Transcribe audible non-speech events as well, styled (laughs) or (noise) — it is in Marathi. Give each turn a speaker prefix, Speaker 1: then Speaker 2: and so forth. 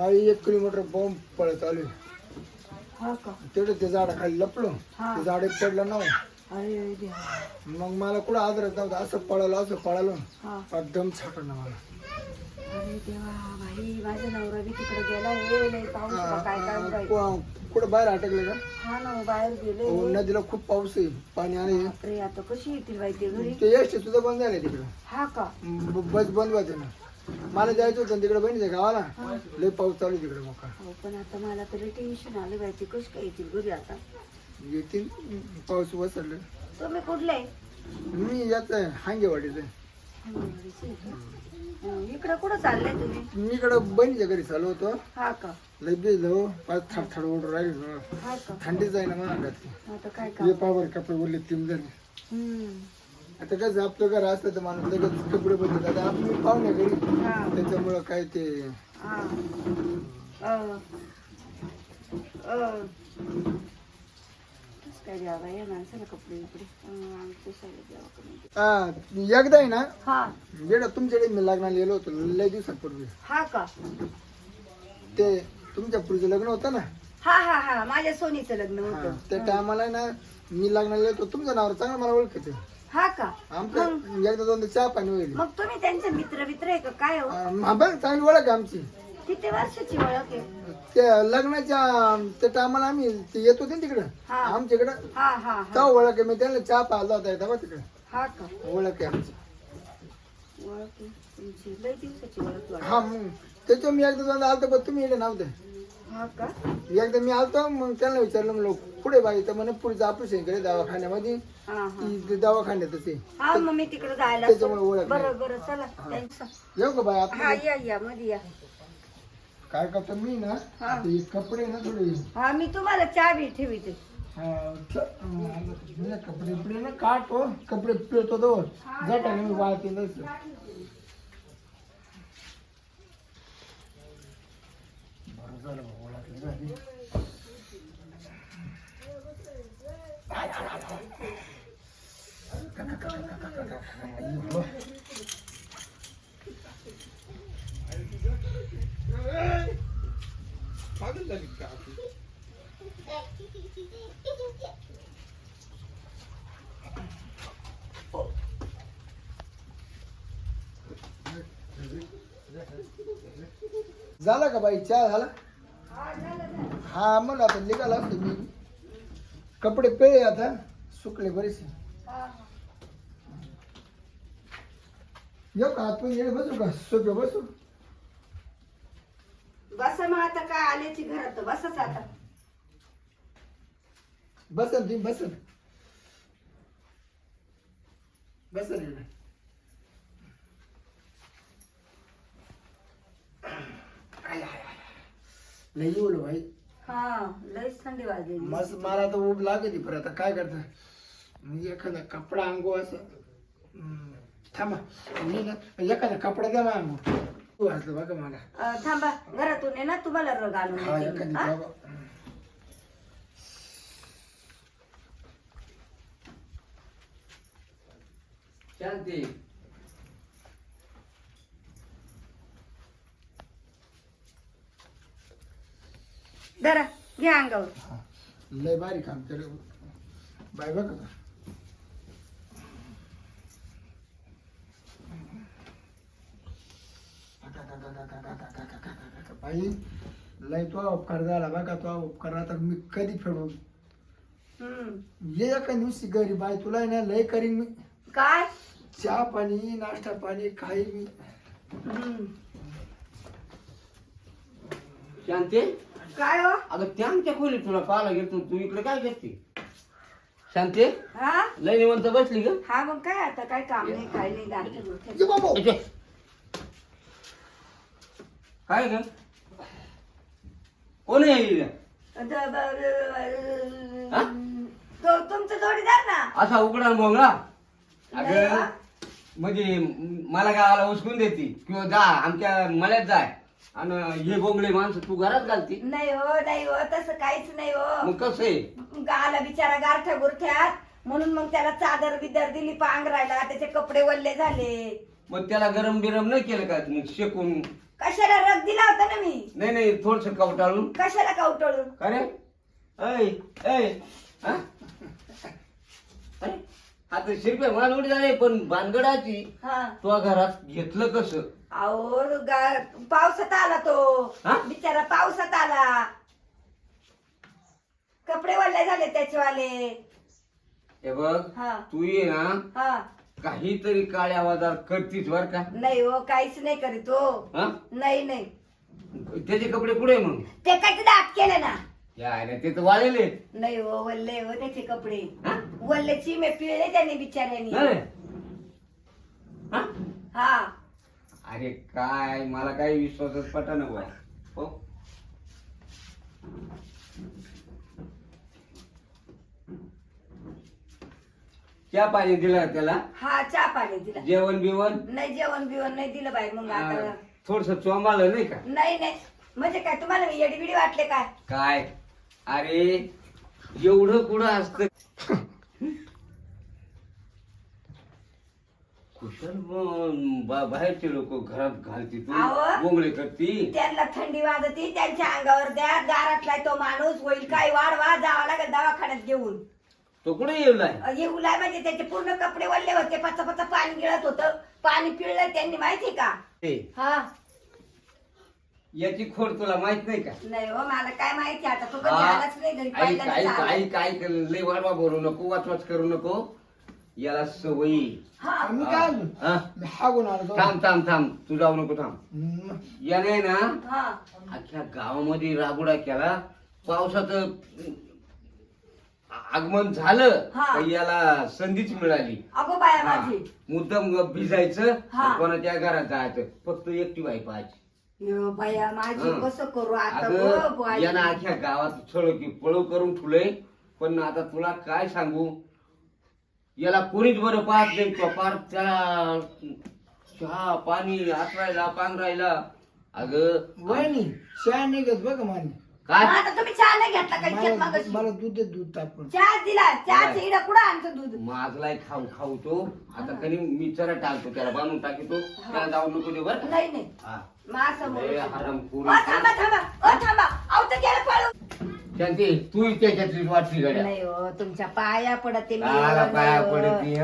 Speaker 1: बाई एक किलोमीटर बॉम्ब पळत आलोय
Speaker 2: हा का?
Speaker 1: तेवढं ते झाडाखाली लपलो.
Speaker 2: हा.
Speaker 1: ते झाड एक पडलं ना
Speaker 2: अरे देवा.
Speaker 1: मग मला कुठं आदरत नव्हतं. असं पळालो असं पळालो.
Speaker 2: हा.
Speaker 1: एकदम छाटलं ना मला.
Speaker 2: अरे देवा भाई माझा नवरा बी तिकडे गेला. हे नाही पाऊस
Speaker 1: आ,
Speaker 2: होता, काय काय
Speaker 1: आ,
Speaker 2: बाई
Speaker 1: कु- कुठं बाहेर अटकले का?
Speaker 2: हा ना बाहेर गेले.
Speaker 1: हो, नदीला खूप पाऊस आहे. पाणी आणि
Speaker 2: बापरे आता कशी येतील बाई ते घरी?
Speaker 1: ते एसटी सुद्धा बंद झाले तिकडं.
Speaker 2: हा का?
Speaker 1: ब- बस बंद होते ना. मला जायचं होतं तिकडे बहिणीच्या गावाला. लय पाऊस चालू आहे तिकडे मग
Speaker 2: हो पण आता मला तरी टेन्शन आलं बाई ते कशी काय येतील घरी आता?
Speaker 1: येतील पाऊस वसरले.
Speaker 2: तुम्ही कुठले?
Speaker 1: मी याच आहे हांगेवाडीचं आहे.
Speaker 2: इकडं कुठं चाललंय तुम्ही?
Speaker 1: मी इकडं बहिणीच्या घरी चालू होतो.
Speaker 2: हा का?
Speaker 1: लय भिजलो पाच थाड थाड ओढून राहिली
Speaker 2: हा का?
Speaker 1: थंडीच आहे ना मला अंगात.
Speaker 2: आता काय
Speaker 1: ये
Speaker 2: काम?
Speaker 1: पावर कपडे ओढले तीन झाले
Speaker 2: हम्म.
Speaker 1: आता कसं आपलं घर असतं तर माणूस लगेच कपडे बदलत आता आपण पाहुणे घरी.
Speaker 2: हा.
Speaker 1: त्याच्यामुळं काय ते
Speaker 2: अ. अ. कसं काय द्यावं? बाई या माणसाला कपडे बिपडे? अं, आणि कशाला द्यावं का नाही?
Speaker 1: हा, एकदा आहे ना?
Speaker 2: हा.
Speaker 1: बेटा तुमच्याकडे मी लग्नाला गेलो होतो लय दिवसापूर्वी.
Speaker 2: हा का?
Speaker 1: ते तुमच्या पुढचं लग्न होतं ना?
Speaker 2: हा हा हा. माझ्या सोनीचं लग्न
Speaker 1: हा,
Speaker 2: होतं.
Speaker 1: त्या टायमाला ना मी लग्नाला येतो तुमचं नाव चांगलं मला ओळखते
Speaker 2: हा का?
Speaker 1: आमचं एकदा दोनदा चहा पाणी होईल.
Speaker 2: मग तुम्ही त्यांचे मित्र मित्र आहे का? काय हो?
Speaker 1: हा, बरं चांगली ओळख आहे आमची.
Speaker 2: किती वर्षाची ओळख आहे?
Speaker 1: त्या लग्नाच्या त्या टायमाला आम्ही ते येत होते ना तिकडं.
Speaker 2: हा.
Speaker 1: आमच्याकडं
Speaker 2: हा हा हा.
Speaker 1: ओळख आहे? मी त्यांना चहा पाहिला होता तेव्हा तिकडे.
Speaker 2: हा का?
Speaker 1: ओळख आहे आमची.
Speaker 2: ओळख आहे तुमची. लय दिवसाची ओळख वाटत.
Speaker 1: हा मग. त्याच्यावर मी एकदा दोनदा आलतो पण तुम्ही येले नव्हते.
Speaker 2: हा का?
Speaker 1: एकदा मी आलतो मग त्यांना विचारलं म्हणलं पुढे बाई तर म्हणे पुढचं ऑपरेशन करे दवाखान्यामध्ये.
Speaker 2: हा हा.
Speaker 1: ती ते दवाखान्यातच आहे.
Speaker 2: हा मग मी तिकडे जायला
Speaker 1: त्याच्यामुळे ओळख नाही.
Speaker 2: बरं बरं चला त्यांचं
Speaker 1: येऊ का बाई
Speaker 2: हा
Speaker 1: आता
Speaker 2: या या मध्ये या.
Speaker 1: काय करतो मी ना
Speaker 2: हा.
Speaker 1: ते कपडे ना थोडे.
Speaker 2: हा मी तुम्हाला चहा बी ठेवते.
Speaker 1: हा, च- कपडे बिपडे ना काढतो कपडे पिळतो तो. जाता मी वाळते नसतं का झाला का बाई? चहा झाला? हा मग आता निघाला असतो मी. कपडे पिळे आता सुकले बरेचसे. येऊ का आपण येणे बसू का? सोपे बसू?
Speaker 2: बसा मग आता काय आल्याची घरात बसच आता.
Speaker 1: बसन तुम्ही बसन. बसन लय येऊ भाई.
Speaker 2: हा लयच थंडी वाजली.
Speaker 1: मस्त मला तर ऊब लागते पर आता काय करता? म्हणजे एखादा कपडा अंगो असं. हम्म, थांबा. मी ना एखादा कपडा द्या मला अंगो तू वाचलं बघा मला.
Speaker 2: अं, थांबा. घरातून आहे ना तुम्हाला रग आणून
Speaker 1: हा
Speaker 2: देते
Speaker 1: एखादी
Speaker 2: मी, हा?
Speaker 1: बाबा
Speaker 3: शांती.
Speaker 2: धरा घ्या अंगावर.
Speaker 1: हा. लय बारीक काम केलं बाय बघा का. बाई लय तो उपकार झाला बघा तो उपकार आता मी कधी फेडू
Speaker 2: हम्म.
Speaker 1: ये एका दिवशी घरी बाई तुला आहे ना लय करीन मी.
Speaker 2: काय?
Speaker 1: चहा पाणी नाश्ता पाणी काही मी.
Speaker 3: शांती?
Speaker 2: काय हो?
Speaker 3: अगं त्या आमच्या खोली तुला पाहायला गेलो तू इकडे काय करते? शांती?
Speaker 2: हा?
Speaker 3: लय निवंत बसली ग.
Speaker 2: हा मग काय आता? काय काम नाही काय नाही
Speaker 3: इथे. काय ग? कोण आहे
Speaker 2: द- ब-
Speaker 3: हा?
Speaker 2: तो तुमचा जोडीदार ना?
Speaker 3: असा उघडा
Speaker 2: नाही
Speaker 3: अगं
Speaker 2: बा.
Speaker 3: म्हणजे मला गावाला उचकून देते? किंवा जा आमच्या मल्यात जाय आणि हे बोंगळे माणसं तू घरात घालते?
Speaker 2: नाही हो नाही हो तसं काहीच नाही हो.
Speaker 3: मग कसं आहे?
Speaker 2: गाला बिचारा गारठ्या गुरठ्यात म्हणून मग त्याला चादर बिदर दिली पांघरायला त्याचे कपडे वल्ले झाले.
Speaker 3: मग त्याला गरम बिरम नाही केलं का मग शेकून?
Speaker 2: कशाला रग दिला होता ना मी?
Speaker 3: नाही नाही थोडस कवटाळून
Speaker 2: कशाला कवटळून
Speaker 3: अरे ऐ ऐ हा? अरे आता शिरपे मला उडी झाले पण भानगडाची
Speaker 2: हा.
Speaker 3: तो घरात घेतलं कसं?
Speaker 2: अहो गा- पावसात आला तो.
Speaker 3: हा?
Speaker 2: बिचारा पावसात आला. कपडे वल्ले झाले त्याचेवाले.
Speaker 3: हे बघ
Speaker 2: हा.
Speaker 3: तू ये ना.
Speaker 2: हा.
Speaker 3: काहीतरी काळ्या आवाजात करतीस बर का?
Speaker 2: नाही हो काहीच नाही करीत हो.
Speaker 3: हा?
Speaker 2: नाही नाही.
Speaker 3: त्याचे कपडे कुठे आहे मग?
Speaker 2: ते काय दाट केले ना?
Speaker 3: ते तर वाळलेले आहेत.
Speaker 2: नाही हो वल्ले हो त्याचे कपडे.
Speaker 3: हा?
Speaker 2: वल्ले चिमे पिळले त्यांनी बिचाऱ्यानी.
Speaker 3: नाही? हा? अरे काय मला काही विश्वासच पटा नको हो? चहा पाणी दिलं त्याला?
Speaker 2: हा चहा पाणी दिला.
Speaker 3: जेवण बिवण?
Speaker 2: नाही जेवण बिवण नाही दिलं बाई मग आता.
Speaker 3: थोडस चोंबालं नाही का?
Speaker 2: नाही नाही. म्हणजे काय तुम्हाला येडबिडी वाटले काय
Speaker 3: काय? अरे एवढं कुठं असत? (laughs) कुशल बाहेरचे लोक घरात घालती. बोंगळे करती
Speaker 2: त्यांना थंडी वाजती त्यांच्या अंगावर द्या दारातलाय तो माणूस होईल काय वाढवा जावा लागेल दवाखान्यात घेऊन.
Speaker 3: तो कुठे येऊलाय
Speaker 2: येऊ लाय म्हणजे त्याचे पूर्ण कपडे वल्ले होते पचा पचा पाणी गिळत होतं. पाणी पिळलं त्यांनी माहिती का? हा.
Speaker 3: याची खोड तुला माहीत नाही का?
Speaker 2: नाही हो मला काय माहिती आता तो कधी. आलाच नाही घरी
Speaker 3: ऐक
Speaker 2: पहिल्यांदाच
Speaker 3: ऐक
Speaker 2: आला.
Speaker 3: ऐक ऐक लय वाढवा बोलू नको वाचवाच करू नको. याला सवयी.
Speaker 1: मी काय आलो
Speaker 3: हा?
Speaker 1: मी हागून आलो
Speaker 3: थांब थांब थांब. तू जाऊ नको थांब.
Speaker 1: हम्म.
Speaker 3: याने ना
Speaker 2: हा.
Speaker 3: अख्ख्या गावामध्ये राबुडा केला. पावसाच आगमन झालं
Speaker 2: हा.
Speaker 3: तर याला संधीच मिळाली.
Speaker 2: अगो बाया
Speaker 3: हा.
Speaker 2: माझी.
Speaker 3: मुद्दाम ग- भिजायचं
Speaker 2: हा.
Speaker 3: आणि कोणाच्या घरात जायचं. फक्त एकटी बाई पाहिजे
Speaker 2: यो बाया माझी
Speaker 3: हं.
Speaker 2: कसं करू आता? गं
Speaker 3: अगं
Speaker 2: बाई.
Speaker 3: यानं अख्ख्या गावात छळ की पळव करून ठुलय. पण आता तुला काय सांगू? याला कोणीच बरं पाहत नाही. तो पार त्याला चहा पाणी आसरायला पांघरायला. अगं
Speaker 1: वहिनी चहा नाही घेत बघ मानी
Speaker 3: काय?
Speaker 2: मग आता तुम्ही चहा नाही घेतला काही घेत
Speaker 1: मला
Speaker 2: मागाशी.
Speaker 1: मला दूध दे दूध तापून
Speaker 2: चहा दिला चहा
Speaker 3: नाही.
Speaker 2: इडा कुठं आणतो दूध?
Speaker 3: माझलाय खाऊ खाऊ तो. आता कधी मी चरा टाकतो त्याला बांधून टाकतो. त्याला जाऊ नको देऊ बरं
Speaker 2: नाही नाही.
Speaker 3: हा. लय.
Speaker 2: थांबा थांबा. थांबा. तर गेलं पळून.
Speaker 3: शांती तू त्याच्यातलीच वाटली गड्या
Speaker 2: नाही हो तुमच्या पाया पडते मी
Speaker 3: पाया
Speaker 2: नाही हो.
Speaker 3: पडती हं?